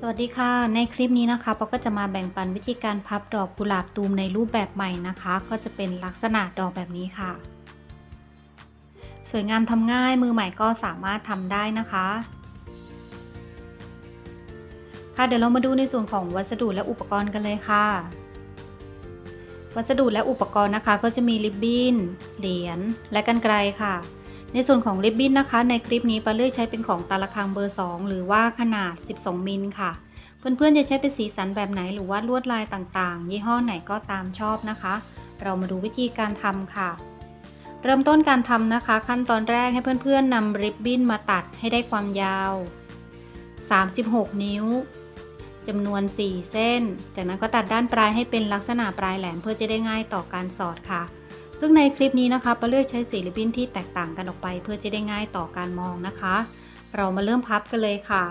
สวัสดีค่ะ ในคลิปนี้นะคะปอก็จะมาแบ่งปันวิธีการพับดอกกุหลาบตูมในรูปแบบใหม่นะคะ ก็จะเป็นลักษณะดอกแบบนี้ค่ะ สวยงามทำง่ายมือใหม่ก็สามารถทำได้นะคะ ค่ะเดี๋ยวเรามาดูในส่วนของวัสดุและอุปกรณ์กันเลยค่ะ วัสดุและอุปกรณ์นะคะ ก็จะมีริบบิ้นเหรียญและกันไกรค่ะ ในส่วนของริบบิ้นนะคะ ในคลิปนี้ปลาเลือกใช้เป็นของตาละคังเบอร์ 2 หรือว่าขนาด 12 มิลค่ะ เพื่อนๆจะใช้เป็นสีสันแบบไหนหรือว่าลวดลายต่างๆ ยี่ห้อไหนก็ตามชอบนะคะ เรามาดูวิธีการทำค่ะ เริ่มต้นการทำนะคะ ขั้นตอนแรกให้เพื่อนๆนำริบบิ้นมาตัดให้ได้ความยาว 36 นิ้วจำนวน 4 เส้น จากนั้นก็ตัดด้านปลายให้เป็นลักษณะปลายแหลมเพื่อจะได้ง่ายต่อการสอดค่ะ ซึ่งในคลิปนี้นะคะปาเลือกใช้สีริบบิ้นที่แตกต่างกันออกไป เพื่อจะได้ง่ายต่อการมองนะคะ เรามาเริ่มพับกันเลยค่ะ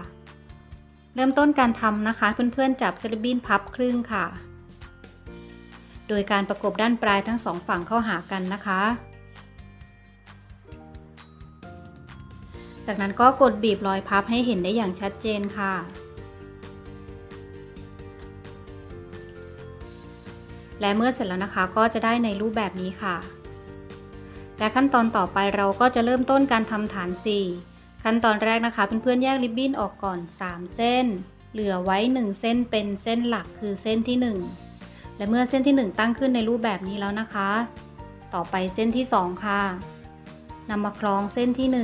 เริ่มต้นการทำนะคะ เพื่อนๆจับสริบบิ้นพับครึ่งค่ะ โดยการประกบด้านปลายทั้งสองฝั่งเข้าหากันนะคะ จากนั้นก็กดบีบรอยพับให้เห็นได้อย่างชัดเจนค่ะ และเมื่อเสร็จแล้วนะคะก็จะได้ในรูปแบบนี้ค่ะ และขั้นตอนต่อไปเราก็จะเริ่มต้นการทำฐาน 4 ขั้นตอนแรกนะคะเพื่อนๆแยกริบบิ้นออกก่อน 3 เส้น เหลือไว้ 1 เส้นเป็นเส้นหลักคือเส้นที่ 1 และเมื่อเส้นที่ 1 ตั้งขึ้นในรูปแบบนี้แล้วนะคะ ต่อไปเส้นที่ 2 ค่ะนำมาคล้องเส้นที่ 1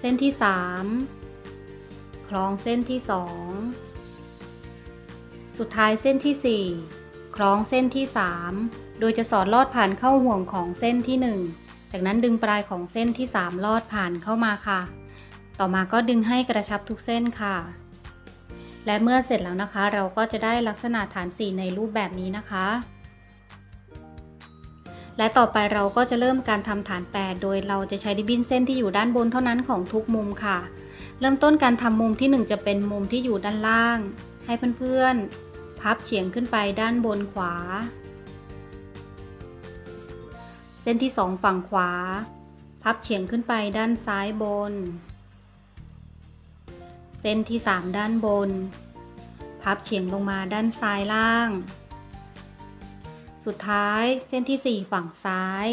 เส้นที่ 3 คล้องเส้นที่ 2 สุดท้ายเส้นที่ 4 คล้องเส้นที่ 3 โดยจะสอดลอดผ่านเข้าห่วงของเส้นที่ 1 จากนั้นดึงปลายของเส้นที่ 3 ลอดผ่านเข้ามาค่ะ ต่อมาก็ดึงให้กระชับทุกเส้นค่ะ และเมื่อเสร็จแล้วนะคะ เราก็จะได้ลักษณะฐาน4ในรูปแบบนี้นะคะ และต่อไปเราก็จะเริ่มการทำฐาน 8 โดยเราจะใช้ริบินเส้นที่อยู่ด้านบนเท่านั้นของทุกมุมค่ะ เริ่มต้นการทำมุมที่ 1 จะเป็นมุมที่อยู่ด้านล่างให้เพื่อนๆ พับเฉียงขึ้นไปด้านบนขวา เส้นที่2ฝั่งขวา พับเฉียงขึ้นไปด้านซ้ายบน เส้นที่3ด้านบน พับเฉียงลงมาด้านซ้ายล่าง สุดท้ายเส้นที่4ฝั่งซ้าย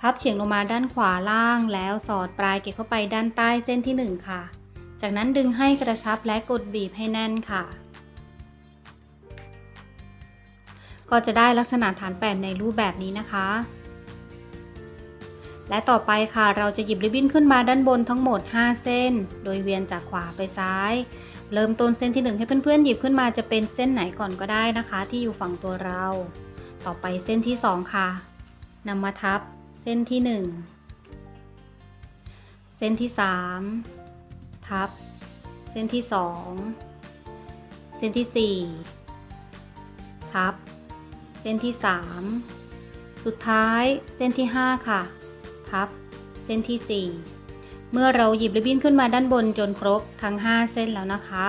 พับเฉียงลงมาด้านขวาล่าง แล้วสอดปลายเก็บเข้าไปด้านใต้เส้นที่1ค่ะ จากนั้นดึงให้กระชับและกดบีบให้แน่นค่ะ ก็จะได้ลักษณะฐานแปดในรูปแบบนี้นะคะ และต่อไปค่ะเราจะหยิบริบบิ้นขึ้นมาด้านบนทั้งหมด 5 เส้น โดยเวียนจากขวาไปซ้าย เริ่มต้นเส้นที่ 1 ให้เพื่อนๆหยิบขึ้นมาจะเป็นเส้นไหนก่อนก็ได้นะคะ ที่อยู่ฝั่งตัวเรา ต่อไปเส้นที่ 2 ค่ะนำมาทับเส้นที่ 1 เส้นที่ 3 ทับ เส้นที่ 2 เส้นที่ 4 ทับ เส้นที่ 3 สุดท้ายเส้นที่ 5 ค่ะทับ เส้นที่ 4 เมื่อเราหยิบริบบิ้นขึ้นมาด้านบนจนครบทั้ง 5 เส้นแล้วนะคะ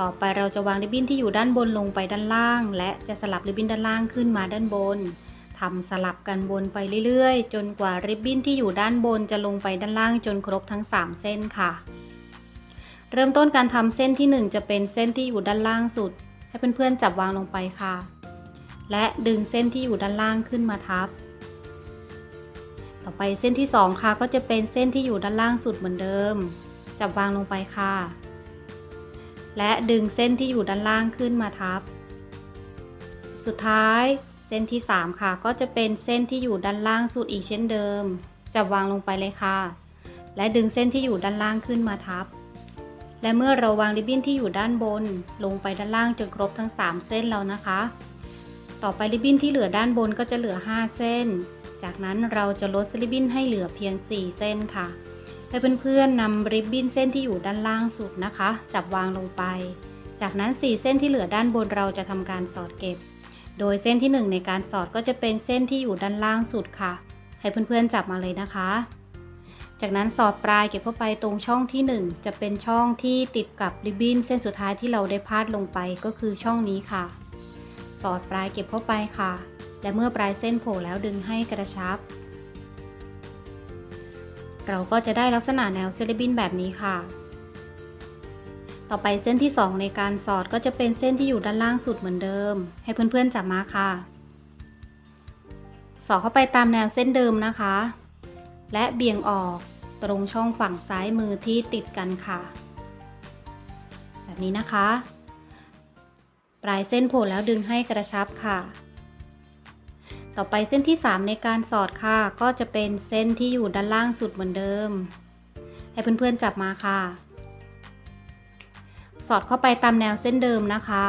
ต่อไปเราจะวางริบบิ้นที่อยู่ด้านบนลงไปด้านล่าง และจะสลับริบบิ้นด้านล่างขึ้นมาด้านบนทำสลับกันบนไปเรื่อยๆ จนกว่าริบบิ้นที่อยู่ด้านบนจะลงไปด้านล่างจนครบทั้ง 3 เส้นค่ะ เริ่มต้นการทำเส้นที่ 1 จะเป็นเส้นที่อยู่ด้านล่างสุด ให้เพื่อนๆจับวางลงไปค่ะ และดึงเส้นที่อยู่ด้านล่างขึ้นมาทับ ต่อไปเส้นที่ 2 ค่ะ ก็จะเป็นเส้นที่อยู่ด้านล่างสุดเหมือนเดิม จับวางลงไปค่ะ และดึงเส้นที่อยู่ด้านล่างขึ้นมาทับ สุดท้ายเส้นที่ 3 ค่ะ ก็จะเป็นเส้นที่อยู่ด้านล่างสุดอีกเช่นเดิม จับวางลงไปเลยค่ะ และดึงเส้นที่อยู่ด้านล่างขึ้นมาทับและเมื่อเราวางริบบิ้นที่อยู่ด้านบน ลงไปด้านล่างจนครบทั้ง 3 เส้นแล้วนะคะ ต่อไปริบบิ้นที่เหลือด้านบนก็จะเหลือ 5 เส้น จากนั้นเราจะลดริบบิ้นให้เหลือเพียง 4 เส้นค่ะ ให้เพื่อนๆนำริบบิ้นเส้นที่อยู่ด้านล่างสุดนะคะ จับวางลงไป จากนั้น 4 เส้นที่เหลือด้านบนเราจะทำการสอดเก็บ โดยเส้นที่ 1 ในการสอดก็จะเป็นเส้นที่อยู่ด้านล่างสุดค่ะ ให้เพื่อนๆจับมาเลยนะคะ จากนั้นสอดปลายเก็บเข้าไปตรงช่องที่ 1 จะเป็นช่องที่ติดกับริบบิ้นเส้นสุดท้ายที่เราได้พาดลงไปก็คือช่องนี้ค่ะ สอดปลายเก็บเข้าไปค่ะ และเมื่อปลายเส้นโผล่แล้วดึงให้กระชับ เราก็จะได้ลักษณะแนวเซเลบินแบบนี้ค่ะ ต่อไปเส้นที่ 2 ในการสอดก็จะเป็นเส้นที่อยู่ด้านล่างสุดเหมือนเดิม ให้เพื่อนๆจับมาค่ะ สอดเข้าไปตามแนวเส้นเดิมนะคะ และเบี่ยงออกตรงช่องฝั่งซ้ายมือที่ติดกันค่ะ แบบนี้นะคะ ปลายเส้นโผล่แล้วดึงให้กระชับค่ะ ต่อไปเส้นที่ 3 ในการสอดค่ะ ก็จะเป็นเส้นที่อยู่ด้านล่างสุดเหมือนเดิม ให้เพื่อนๆจับมาค่ะ สอดเข้าไปตามแนวเส้นเดิมนะคะ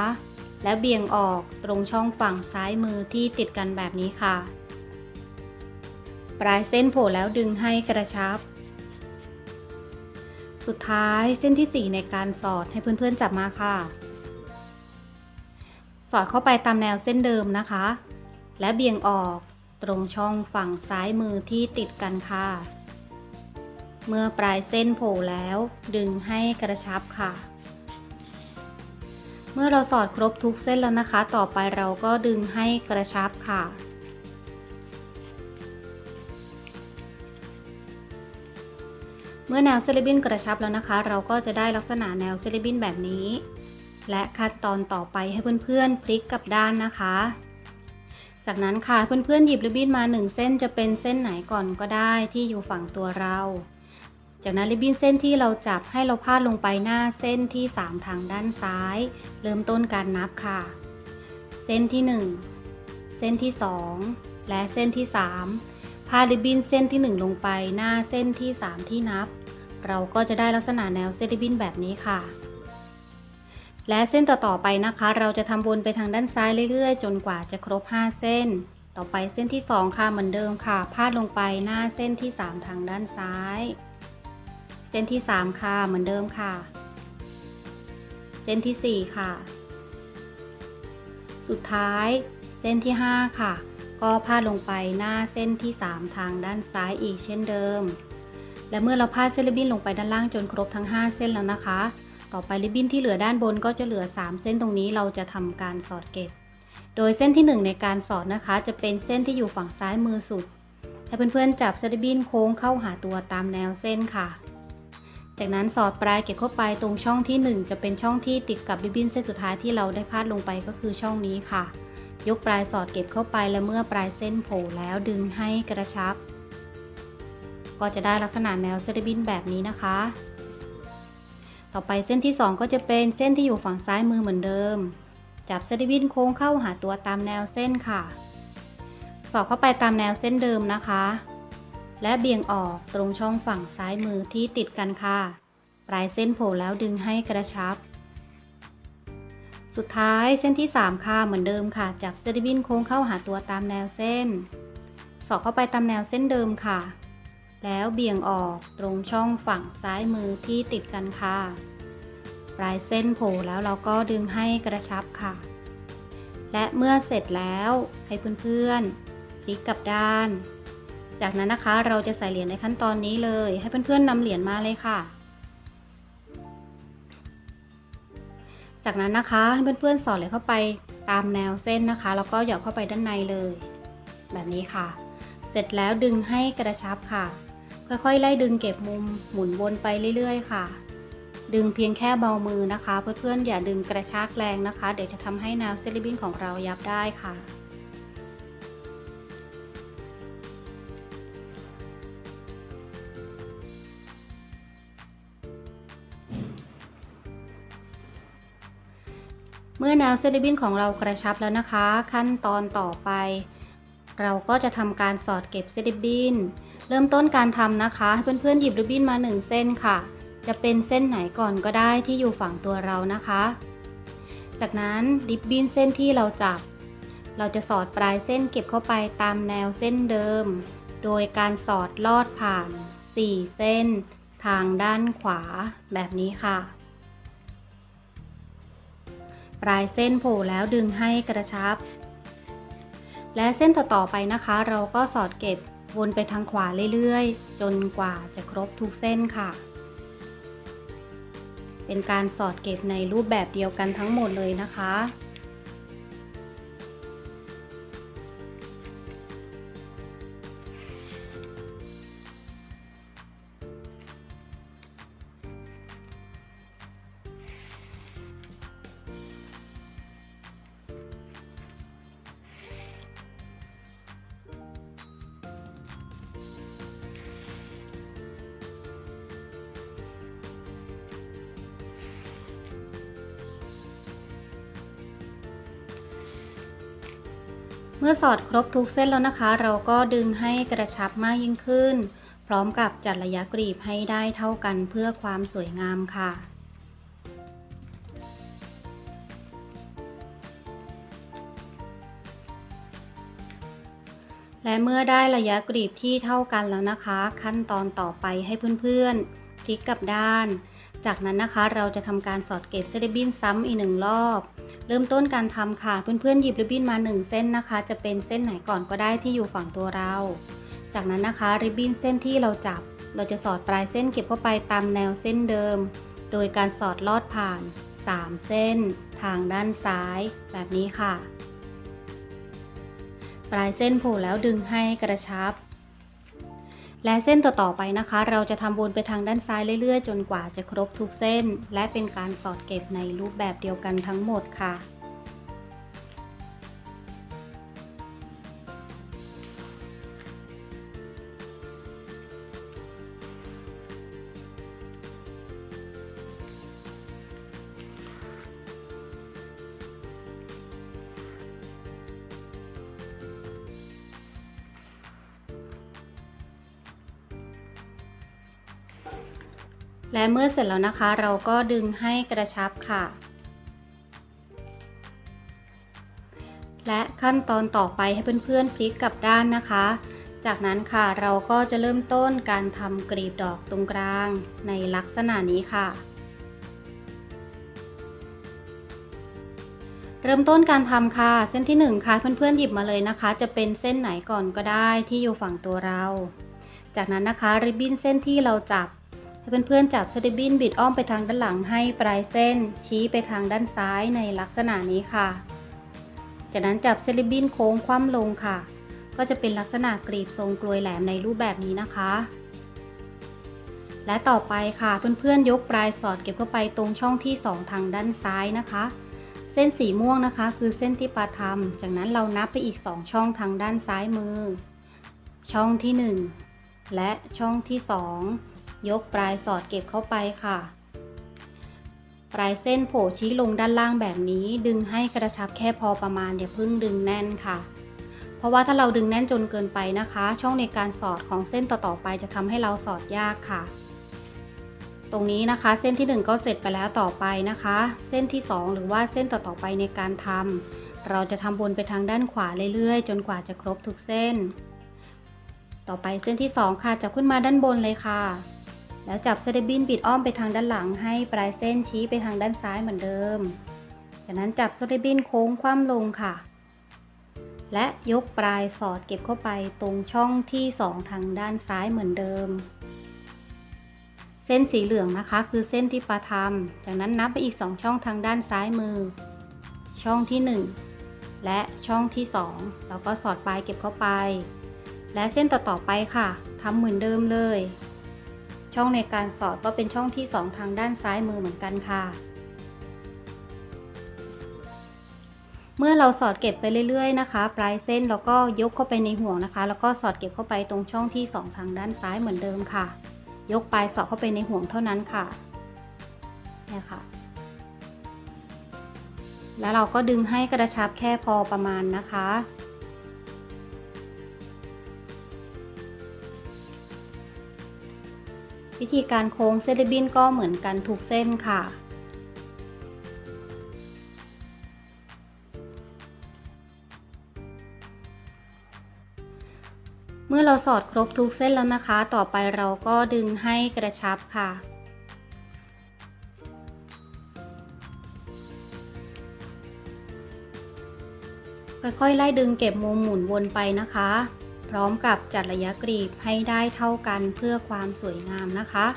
แล้วเบี่ยงออกตรงช่องฝั่งซ้ายมือที่ติดกันแบบนี้ค่ะ ปลายเส้นโผล่แล้วดึงให้กระชับสุดท้ายเส้นที่ 4 ในการสอดให้เพื่อนๆจับมาค่ะ สอดเข้าไปตามแนวเส้นเดิมนะคะ และเบี่ยงออกตรงช่องฝั่งซ้ายมือที่ติดกันค่ะ เมื่อปลายเส้นโผล่แล้วดึงให้กระชับค่ะ เมื่อเราสอดครบทุกเส้นแล้วนะคะ ต่อไปเราก็ดึงให้กระชับค่ะเมื่อแนวเซเลบินกระชับแล้วนะคะ เราก็จะได้ลักษณะแนวเซเลบินแบบนี้ และขั้นตอนต่อไปให้เพื่อนๆพลิกกลับด้านนะคะ จากนั้นค่ะเพื่อนๆหยิบริบบิ้นมา 1 เส้นจะเป็นเส้นไหนก่อนก็ได้ที่อยู่ฝั่งตัวเรา จากนั้นริบบิ้นเส้นที่เราจับให้เราพาดลงไปหน้าเส้นที่ 3 ทางด้านซ้าย เริ่มต้นการนับค่ะ เส้นที่ 1 เส้นที่ 2 และเส้นที่ 3 พาดริบบิ้นเส้นที่ 1 ลงไปหน้าเส้นที่ 3 ที่นับ เราก็จะได้ลักษณะแนวเส้นริบบิ้นแบบนี้ค่ะ และเส้นต่อๆไปนะคะ เราจะทำวนไปทางด้านซ้ายเรื่อยๆ จนกว่าจะครบ 5 เส้น ต่อไปเส้นที่ 2 ค่ะเหมือนเดิมค่ะ พาดลงไปหน้าเส้นที่ 3 ทางด้านซ้าย เส้นที่ 3 ค่ะเหมือนเดิมค่ะ เส้นที่ 4 ค่ะ สุดท้าย เส้นที่ 5 ค่ะ ก็พาดลงไปหน้าเส้นที่ 3 ทางด้านซ้ายอีกเช่นเดิม และเมื่อเราพาดเส้นริบบิ้นลงไปด้านล่างจนครบทั้ง 5 เส้นแล้วนะคะ ต่อไปริบบิ้นที่เหลือด้านบนก็จะเหลือ 3 เส้นตรงนี้เราจะทำการสอดเก็บ โดยเส้นที่ 1 ในการสอดนะคะ จะเป็นเส้นที่อยู่ฝั่งซ้ายมือสุด ให้เพื่อนๆจับเส้นริบบิ้นโค้งเข้าหาตัวตามแนวเส้นค่ะ จากนั้นสอดปลายเก็บเข้าไปตรงช่องที่ 1 จะเป็นช่องที่ติดกับริบบิ้นเส้นสุดท้ายที่เราได้พาดลงไปก็คือช่องนี้ค่ะ ยกปลายสอดเก็บเข้าไปและเมื่อปลายเส้นโผล่แล้วดึงให้กระชับ ก็จะได้ลักษณะแนวเส้นริบบิ้นแบบนี้นะคะ ต่อไปเส้นที่ 2 ก็จะเป็นเส้นที่อยู่ฝั่งซ้ายมือเหมือนเดิม จับเส้นริบบิ้นโค้งเข้าหาตัวตามแนวเส้นค่ะ สอดเข้าไปตามแนวเส้นเดิมนะคะ และเบี่ยงออกตรงช่องฝั่งซ้ายมือที่ติดกันค่ะ ปลายเส้นโผล่แล้วดึงให้กระชับ สุดท้ายเส้นที่ 3 ค่ะเหมือนเดิมค่ะ จับเส้นริบบิ้นโค้งเข้าหาตัวตามแนวเส้น สอดเข้าไปตามแนวเส้นเดิมค่ะ แล้วเบี่ยงออกตรงช่องฝั่งซ้ายมือที่ติดกันค่ะ ปลายเส้นโผล่แล้วเราก็ดึงให้กระชับค่ะ และเมื่อเสร็จแล้วให้เพื่อนๆพลิกกลับด้าน จากนั้นนะคะเราจะใส่เหรียญในขั้นตอนนี้เลย ให้เพื่อนๆนำเหรียญมาเลยค่ะ จากนั้นนะคะให้เพื่อนๆสอดเหรียญเข้าไปตามแนวเส้นนะคะแล้วก็หยอดเข้าไปด้านในเลย แบบนี้ค่ะ เสร็จแล้วดึงให้กระชับค่ะ ค่อยๆไล่ดึงเก็บมุมหมุนวนไปเรื่อยๆ ค่ะ ดึงเพียงแค่เบามือนะคะ เพื่อนๆอย่าดึงกระชากแรงนะคะ เดี๋ยวจะทำให้แนวเซลิบินของเรายับได้ค่ะเมื่อแนวเซลิบินของเรากระชับแล้วนะคะ ขั้นตอนต่อไป เราก็จะทำการสอดเก็บเซลิบิน เริ่มต้นการทำนะคะให้เพื่อนๆหยิบริบบิ้นมา 1 เส้นค่ะ จะเป็นเส้นไหนก่อนก็ได้ที่อยู่ฝั่งตัวเรานะคะ จากนั้นริบบิ้นเส้นที่เราจับ เราจะสอดปลายเส้นเก็บเข้าไปตามแนวเส้นเดิม โดยการสอดลอดผ่าน 4 เส้น ทางด้านขวาแบบนี้ค่ะ ปลายเส้นโผล่แล้วดึงให้กระชับ และเส้นต่อๆไปนะคะ เราก็สอดเก็บ วนไปทางขวาเรื่อยๆ จนกว่าจะครบทุกเส้นค่ะ เป็นการสอดเก็บในรูปแบบเดียวกันทั้งหมดเลยนะคะ เมื่อสอดครบทุกเส้นแล้วนะคะ เราก็ดึงให้กระชับมากยิ่งขึ้น พร้อมกับจัดระยะกรีบให้ได้เท่ากันเพื่อความสวยงามค่ะและเมื่อได้ระยะกรีบที่เท่ากันแล้วนะคะ ขั้นตอนต่อไปให้เพื่อนๆพลิกกลับด้าน จากนั้นนะคะเราจะทำการสอดเก็บเส้นริบบิ้นซ้ำอีกหนึ่งรอบ เริ่มต้นการทำค่ะ เพื่อนๆหยิบริบบิ้นมา 1 เส้นนะคะ จะเป็นเส้นไหนก่อนก็ได้ที่อยู่ฝั่งตัวเรา จากนั้นนะคะริบบิ้นเส้นที่เราจับ เราจะสอดปลายเส้นเก็บเข้าไปตามแนวเส้นเดิม โดยการสอดลอดผ่าน 3 เส้น ทางด้านซ้าย แบบนี้ค่ะ ปลายเส้นโผล่แล้วดึงให้กระชับ และเส้นต่อๆไปนะคะ เราจะทำวนไปทางด้านซ้ายเรื่อยๆ จนกว่าจะครบทุกเส้น และเป็นการสอดเก็บในรูปแบบเดียวกันทั้งหมดค่ะ และเมื่อเสร็จแล้วนะคะ เราก็ดึงให้กระชับค่ะ และขั้นตอนต่อไปให้เพื่อนๆพลิกกลับด้านนะคะ จากนั้นค่ะเราก็จะเริ่มต้นการทำกรีบดอกตรงกลางในลักษณะนี้ค่ะ เริ่มต้นการทำค่ะ เส้นที่ 1 ค่ะ เพื่อนๆหยิบมาเลยนะคะ จะเป็นเส้นไหนก่อนก็ได้ที่อยู่ฝั่งตัวเรา จากนั้นนะคะริบบิ้นเส้นที่เราจับ ให้เพื่อนๆจับสติบินบิดอ้อมไปทางด้านหลังให้ปลายเส้น ชี้ไปทางด้านซ้ายในลักษณะนี้ค่ะ จากนั้นจับสลิบบินโค้งคว่ำลงค่ะ ก็จะเป็นลักษณะกรีบทรงกลวยแหลมในรูปแบบนี้นะคะ และต่อไปค่ะเพื่อนๆยกปลายสอดเก็บเข้าไปตรงช่องที่ 2 ทางด้านซ้ายนะคะ เส้นสีม่วงนะคะ คือเส้นที่ปาทำจากนั้นเรานับไปอีก 2 ช่องทางด้านซ้ายมือ ช่องที่ 1 และช่องที่ 2 ยกปลายสอดเก็บเข้าไปค่ะ ปลายเส้นโผล่ชี้ลงด้านล่างแบบนี้ ดึงให้กระชับแค่พอประมาณอย่าเพิ่งดึงแน่นค่ะ เพราะว่าถ้าเราดึงแน่นจนเกินไปนะคะ ช่องในการสอดของเส้นต่อๆไปจะทำให้เราสอดยากค่ะ ตรงนี้นะคะเส้นที่ 1 ก็เสร็จไปแล้วต่อไปนะคะ เส้นที่ 2 หรือว่าเส้นต่อๆไปในการทำเราจะทำวนไปทางด้านขวาเรื่อยๆ จนกว่าจะครบทุกเส้น ต่อไปเส้นที่ 2 ค่ะจับขึ้นมาด้านบนเลยค่ะ แล้วจับสเตบินบิดอ้อมไปทางด้านหลังให้ปลายเส้นชี้ไปทางด้านซ้ายเหมือนเดิม จากนั้นจับสเตบินโค้งคว่ำลงค่ะ และยกปลายสอดเก็บเข้าไปตรงช่องที่ 2 ทางด้านซ้ายเหมือนเดิม เส้นสีเหลืองนะคะ คือเส้นที่ปลาทำจากนั้นนับไปอีก 2 ช่องทางด้านซ้ายมือ ช่องที่ 1 และช่องที่ 2 แล้วก็สอดปลายเก็บเข้าไป และเส้นต่อๆไปค่ะทำเหมือนเดิมเลย ช่องในการสอดก็เป็นช่องที่ 2 ทางด้านซ้ายมือเหมือนกันค่ะ เมื่อเราสอดเก็บไปเรื่อยๆนะคะ ปลายเส้นเราก็ยกเข้าไปในห่วงนะคะ แล้วก็สอดเก็บเข้าไปตรงช่องที่ 2 ทางด้านซ้ายเหมือนเดิมค่ะ ยกปลายสอดเข้าไปในห่วงเท่านั้นค่ะเนี่ยค่ะ แล้วเราก็ดึงให้กระชับแค่พอประมาณนะคะ วิธีการโค้งเส้นริบบิ้นก็เหมือนกันทุกเส้นค่ะ เมื่อเราสอดครบทุกเส้นแล้วนะคะ ต่อไปเราก็ดึงให้กระชับค่ะค่อยๆไล่ดึงเก็บมุมหมุนวนไปนะคะ พร้อมกับจัดระยะกรีบให้ได้เท่ากันเพื่อความสวยงามนะคะ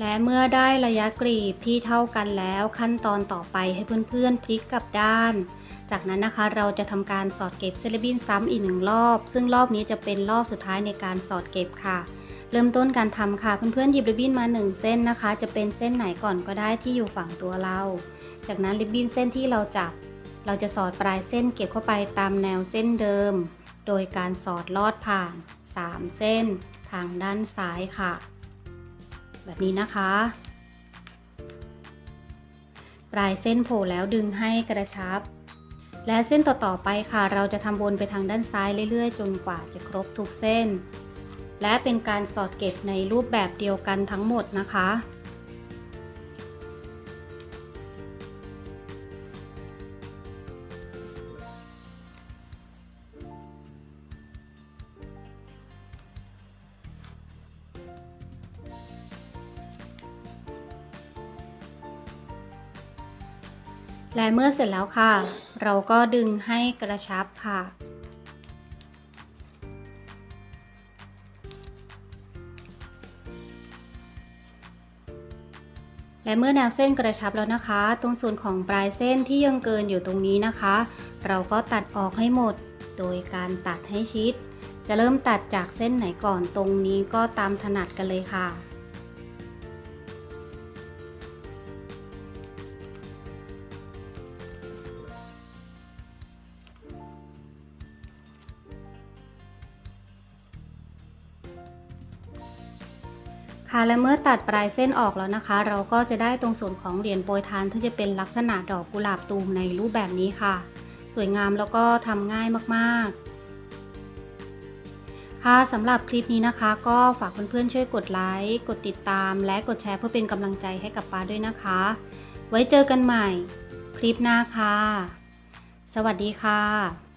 และเมื่อได้ระยะกรีบที่เท่ากันแล้วขั้นตอนต่อไปให้เพื่อนๆพลิกกลับด้าน จากนั้นนะคะเราจะทำการสอดเก็บเซเลบินซ้ำอีกหนึ่งรอบ ซึ่งรอบนี้จะเป็นรอบสุดท้ายในการสอดเก็บค่ะ เริ่มต้นการทำค่ะ เพื่อนๆหยิบริบบิ้นมา 1 เส้นนะคะ จะเป็นเส้นไหนก่อนก็ได้ที่อยู่ฝั่งตัวเรา จากนั้นริบบิ้นเส้นที่เราจับ เราจะสอดปลายเส้นเก็บเข้าไปตามแนวเส้นเดิม โดยการสอดลอดผ่าน 3 เส้น ทางด้านซ้ายค่ะ แบบนี้นะคะ ปลายเส้นโผล่แล้วดึงให้กระชับ และเส้นต่อๆไปค่ะ เราจะทำวนไปทางด้านซ้ายเรื่อยๆ จนกว่าจะครบทุกเส้น และเป็นการสอดเก็บในรูปแบบเดียวกันทั้งหมดนะคะ และเมื่อเสร็จแล้วค่ะ เราก็ดึงให้กระชับค่ะ และเมื่อแนวเส้นกระชับแล้วนะคะ ตรงส่วนของปลายเส้นที่ยังเกินอยู่ตรงนี้นะคะ เราก็ตัดออกให้หมด โดยการตัดให้ชิด จะเริ่มตัดจากเส้นไหนก่อนตรงนี้ก็ตามถนัดกันเลยค่ะ ค่ะและเมื่อตัดปลายเส้นออกแล้วนะคะ เราก็จะได้ตรงส่วนของเหรียญโปรยทานที่จะเป็นลักษณะดอกกุหลาบตูมในรูปแบบนี้ค่ะ สวยงามแล้วก็ทำง่ายมากๆ ค่ะสำหรับคลิปนี้นะคะ ก็ฝากเพื่อนๆช่วยกดไลค์กดติดตาม และกดแชร์เพื่อเป็นกำลังใจให้กับป้าด้วยนะคะ ไว้เจอกันใหม่ คลิปหน้าค่ะ สวัสดีค่ะ